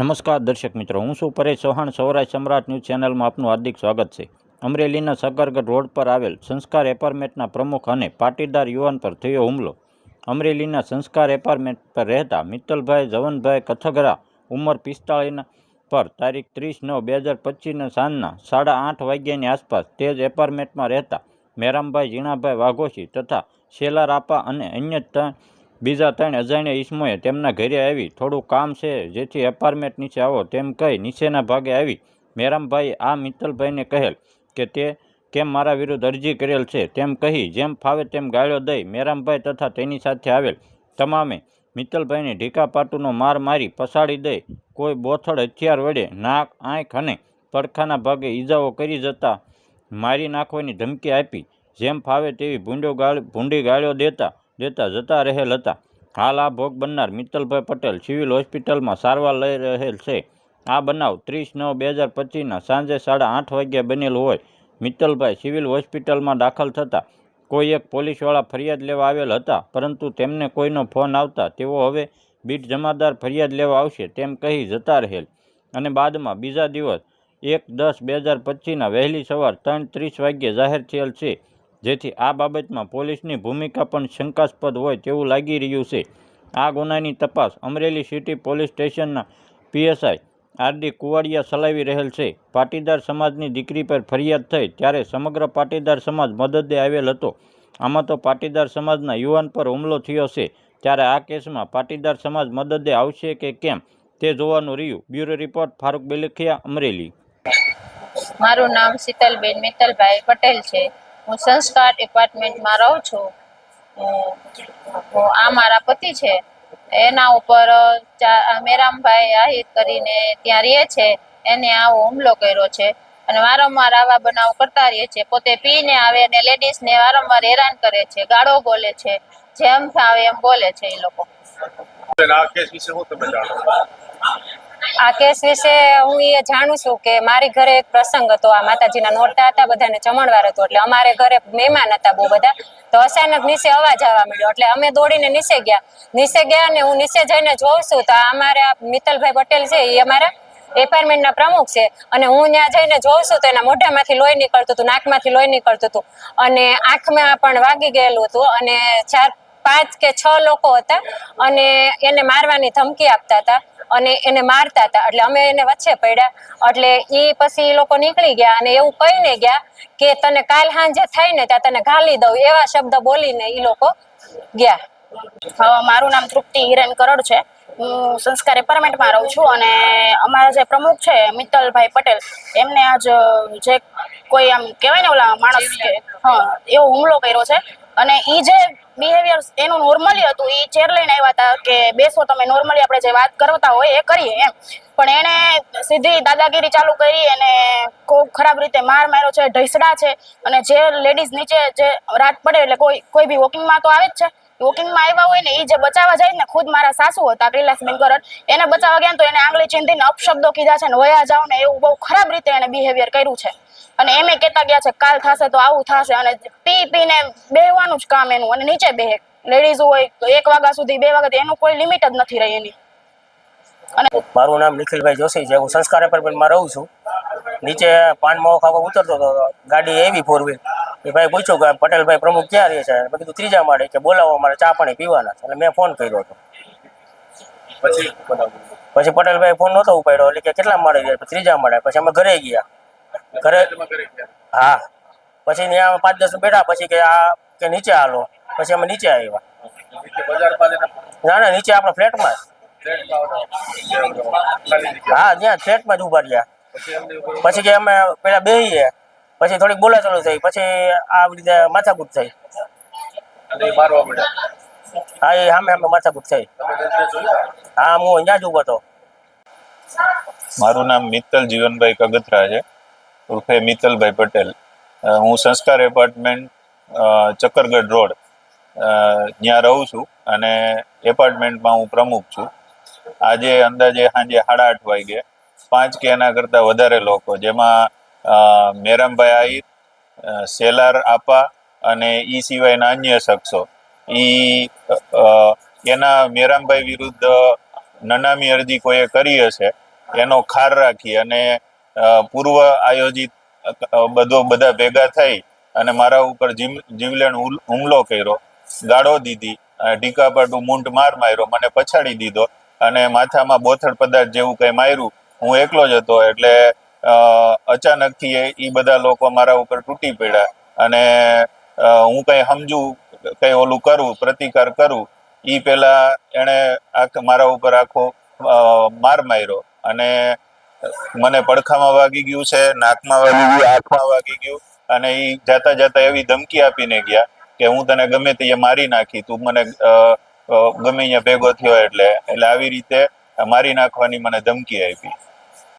નમસ્કાર દર્શક મિત્રો, હું છું પરેશ ચૌહાણ. સૌરાષ્ટ્ર સમ્રાટ ન્યૂઝ ચેનલમાં આપનું હાર્દિક સ્વાગત છે. અમરેલીના સકરગઢ રોડ પર આવેલ સંસ્કાર એપાર્ટમેન્ટના પ્રમુખ અને પાટીદાર યુવાન પર થયો હુમલો. અમરેલીના સંસ્કાર એપાર્ટમેન્ટ પર રહેતા મિત્તલભાઈ, જવનભાઈ કથગરા ઉંમર પિસ્તાળીના પર તારીખ ત્રીસ નવ બે હજાર પચીસના સાંજના સાડા આઠ વાગ્યાની આસપાસ તે જ એપાર્ટમેન્ટમાં રહેતા મેરામભાઈ, ઝીણાભાઈ વાઘોશી તથા શેલારાપા અને અન્ય બીજા ત્રણ અજાણ્યા ઈસમોએ તેમના ઘરે આવી, થોડું કામ છે, જેથી એપાર્ટમેન્ટ નીચે આવો તેમ કહી નીચેના ભાગે આવી. મેરામભાઈ, આ મિત્તલભાઈને કહેલ કે તે કેમ મારા વિરુદ્ધ અરજી કરેલ છે? તેમ કહી, જેમ ફાવે તેમ ગાળ્યો દઈ મેરામભાઈ તથા તેની સાથે આવેલ તમામે મિત્તલભાઈને ઢીકાપાટુનો માર મારી પસાડી દઈ કોઈ બોથડ હથિયાર વડે નાક, આંખ અને પડખાના ભાગે ઈજાઓ કરી જતા મારી નાખવાની ધમકી આપી. જેમ ફાવે તેવી ભૂંડો ગાળ, ભૂંડી ગાળ્યો દેતા દેતા જતા રહેલ હતા. હાલ આ ભોગ બનનાર મિત્તલભાઈ પટેલ સિવિલ હોસ્પિટલમાં સારવાર લઈ રહેલ છે. આ બનાવ ત્રીસ નવ બે હજાર પચીસના સાંજે સાડા આઠ વાગ્યે બનેલ હોય. મિત્તલભાઈ સિવિલ હોસ્પિટલમાં દાખલ થતાં કોઈ એક પોલીસવાળા ફરિયાદ લેવા આવેલ હતા, પરંતુ તેમને કોઈનો ફોન આવતા તેઓ હવે બીટ જમાદાર ફરિયાદ લેવા આવશે તેમ કહી જતા રહેલ. અને બાદમાં બીજા દિવસ એક દસ બે હજાર પચીસના વહેલી સવાર ત્રણ ત્રીસ વાગ્યે જાહેર થયેલ છે. જેથી આ બાબતમાં પોલીસની ભૂમિકા પણ શંકાસ્પદ હોય તેવું લાગી રહ્યું છે. આ ગુનાની તપાસ અમરેલી સિટી પોલીસ સ્ટેશનના પીએસઆઈ આરડી કુવાડિયા ચલાવી રહેલ છે. પાટીદાર સમાજની દીકરી પર ફરિયાદ થઈ ત્યારે સમગ્ર પાટીદાર સમાજ મદદે આવેલ હતો. આમાં તો પાટીદાર સમાજના યુવાન પર હુમલો થયો છે. ત્યારે આ કેસમાં પાટીદાર સમાજ મદદે આવશે કે કેમ તે જોવાનું રહ્યું. Bureau report, Farooq Belkhiya, Amreli. મારું નામ શીતલબેન મિત્તલભાઈ પટેલ છે. હું સંસ્કાર એપાર્ટમેન્ટમાં રહું છું. આ મારા પતિ છે. એના ઉપર મેરામભાઈ આહિર કરીને ત્યાં રહે છે. એને આવો હુમલો કર્યો છે. અને વારંવાર આવા બનાવ કરતા રહે છે. પોતે પીને આવે અને લેડીઝને વારંવાર હેરાન કરે છે. ગાળો બોલે છે. જેમ ફાવે એમ બોલે છે એ લોકો. કેસ વિશે હું તમે જાણો આ કેસ વિશે હું એ જાણું છું કે મારી ઘરે એક પ્રસંગ હતો. આ માતાજીના નોરતા હતા, બધાને જમણવાર હતો. એટલે અમારે ઘરે મહેમાન હતા બહુ બધા. તો અચાનક નીચે અવાજ આવવા મળ્યો એટલે અમે દોડીને નીચે ગયા. નીચે ગયા ને હું નીચે જઈને જોઉં છું. તો અમારે મિત્તલભાઈ પટેલ છે, એ અમારા એપાર્ટમેન્ટના પ્રમુખ છે. અને હું ત્યાં જઈને જોઉં છું તો એના મોઢામાંથી લોહી નીકળતું હતું, નાકમાંથી લોહી નીકળતું હતું. અને આંખમાં પણ વાગી ગયેલું હતું. અને ચાર પાંચ કે છ લોકો હતા. અને એને મારવાની ધમકી આપતા હતા. અને એને મારતા હતા. એટલે અમે એને વચ્ચે પડ્યા. એટલે એ પછી એ લોકો નીકળી ગયા અને એવું કહીને ગયા કે તને કાલ સાંજે થાય ને ત્યાં તને ગાલી દઉં. એવા શબ્દ બોલીને એ લોકો ગયા. હા, મારું નામ તૃપ્તિ હિરેન કરોડ છે. હું સંસ્કાર એપાર્ટમેન્ટમાં રહું છું અને અમારા જે પ્રમુખ છે મિત્તલભાઈ પટેલ એમને આજ જે કોઈ આમ કહેવાય ને ઓલા માણસ કે હા એવો હુમલો કર્યો છે. અને એ જે બિહેવિયર એનું નોર્મલી હતું એ ચેર લઈને આવ્યા હતા કે બેસો તમે નોર્મલી આપણે જે વાત કરતા હોય એ કરીએ એમ. પણ એણે સીધી દાદાગીરી ચાલુ કરી અને ખૂબ ખરાબ રીતે માર માર્યો છે, ઢસડા છે. અને જે લેડીઝ નીચે જે રાત પડે એટલે કોઈ કોઈ બી વોકિંગમાં તો આવે જ છે. વોકિંગમાં આવ્યા હોય ને એ જે બચાવવા જાય ને ખુદ મારા સાસુ હતા, કૈલાસ કરટ એને બચાવવા ગયા તો એને આંગળી ચીંધીને અપશબ્દો કીધા છે ને વયા જાવ ને એવું બહુ ખરાબ રીતે એને બિહેવિયર કર્યું છે. અને એમે કહેતા ગયા છે કાલ થશે તો આવું થશે. અને પી પીને બેહવાનું જ કામ એનું. અને નીચે બેહે. લેડીઝ હોય એક વાગ્યા સુધી બે વાગ્યા એનું કોઈ લિમિટ જ નથી રહી એની. મારું નામ નિખિલભાઈ જોશી છે. હું સંસ્કાર એપાર્ટમેન્ટમાં રહું છું. નીચે પાન માવો ખાવા ઉતરતો હતો. ગાડી એવી ફોર વ્હીલ એ ભાઈ પૂછ્યું કે પટેલભાઈ પ્રમુખ ક્યાં રહે છે? મેં કીધું ત્રીજા માળે કે બોલાવો અમારે ચા પાણી પીવાના છે. એટલે મેં ફોન કર્યો હતો. પછી પટેલભાઈ ફોન નહોતો ઉપાડ્યો. એટલે કે કેટલા માળે ગયા? ત્રીજા માળે. પછી અમે ઘરે ગયા. ઘરે. હા. પછી ત્યાં પાંચ દસ બેઠા, પછી કે આ કે નીચે હાલો. પછી અમે નીચે આવ્યા. ના ના, નીચે આપણા ફ્લેટમાં. હા, ત્યાં ફ્લેટમાં જ ઊભા રહ્યા. પછી કે અમે પેલા બેહીએ. પછી થોડીક બોલાચાલી થઈ. પછી આ રીતે માથાકૂટ થઈ. હા, એ સામે સામે માથાકૂટ થઈ? હા, હું અહીંયા જ ઊભો હતો. મારું નામ મિત્તલ જીવનભાઈ કગતરા છે. ઉર્ફે મિત્તલભાઈ પટેલ. હું સંસ્કાર એપાર્ટમેન્ટ ચક્કરગઢ રોડ ત્યાં રહું છું અને એપાર્ટમેન્ટમાં હું પ્રમુખ છું. આજે અંદાજે સાંજે સાડા આઠ વાગે પાંચ કે એના કરતાં વધારે લોકો, જેમાં મેરામભાઈ આહિર સેલાર આપા અને એ સિવાયના અન્ય શખ્સો. એ એના મેરામભાઈ વિરુદ્ધ નનામી અરજી કોઈએ કરી હશે, એનો ખાર રાખી અને પૂર્વ આયોજિત બધો, બધા ભેગા થઈ અને મારા ઉપર જીવ જીવલેણ હુમલો કર્યો. ગાળો દીધી ઢીકા ઢીકાપાટું મૂંઢ માર માર્યો, મને પછાડી દીધો અને માથામાં બોથડ પદાર્થ જેવું કંઈ માર્યું. હું એકલો જ હતો એટલે અચાનકથી એ બધા લોકો મારા ઉપર તૂટી પડ્યા અને હું કંઈ સમજુ, કંઈ ઓલું કરું, પ્રતિકાર કરું એ પેલા એણે આખ મારા ઉપર આખો માર માર્યો અને મને પડખામાં વાગી ગયું છે, નાકમાં વાગી ગયું, આંખમાં વાગી ગયું અને ઈ જાતા જાતા એવી ધમકી આપીને ગયા કે હું તને ગમે તે મારી નાખી, તું મને ગમે અહીંયા ભેગો થયો એટલે. એટલે આવી રીતે મારી નાખવાની મને ધમકી આપી.